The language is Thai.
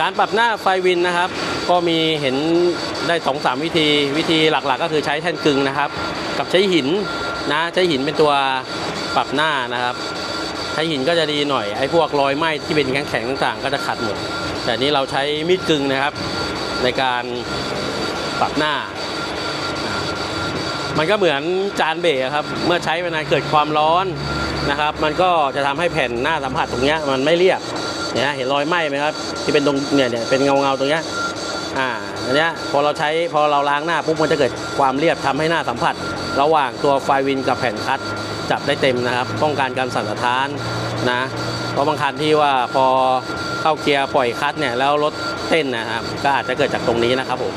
การปรับหน้าไฟวินนะครับ ก็มีเห็นได้สองสามวิธี วิธีหลักๆ ก็คือใช้แท่นกึงนะครับ กับใช้หินนะใช้หินเป็นตัวปรับหน้านะครับ ใช้หินก็จะดีหน่อยไอ้พวกรอยไหม้ที่เป็นแข็งๆต่างๆ ก็จะขัดหมด แต่นี้เราใช้มีดกึงนะครับ ในการปรับหน้า มันก็เหมือนจานเบรกอะครับ เมื่อใช้ไปนานเกิดความร้อนนะครับ มันก็จะทำให้แผ่นหน้าสัมผัสตรงเนี้ยมันไม่เรียบ เนี่ยเห็นรอยไหม้ไหมครับ ที่เป็นตรงเนี่ยเนี่ยเป็นเงาเงาตรงเนี้ยอ่าอันเนี้ยพอเราใช้พอเราล้างหน้าปุ๊บมันจะเกิดความเรียบทำให้หน้าสัมผัส ระหว่างตัวไฟวินกับแผ่นคัดจับได้เต็มนะครับป้องกันการสั่นสะท้านนะเพราะบางคันที่ว่าพอเข้าเกียร์ปล่อยคัดเนี่ยแล้วรถเต้นนะครับก็อาจจะเกิดจากตรงนี้นะครับผม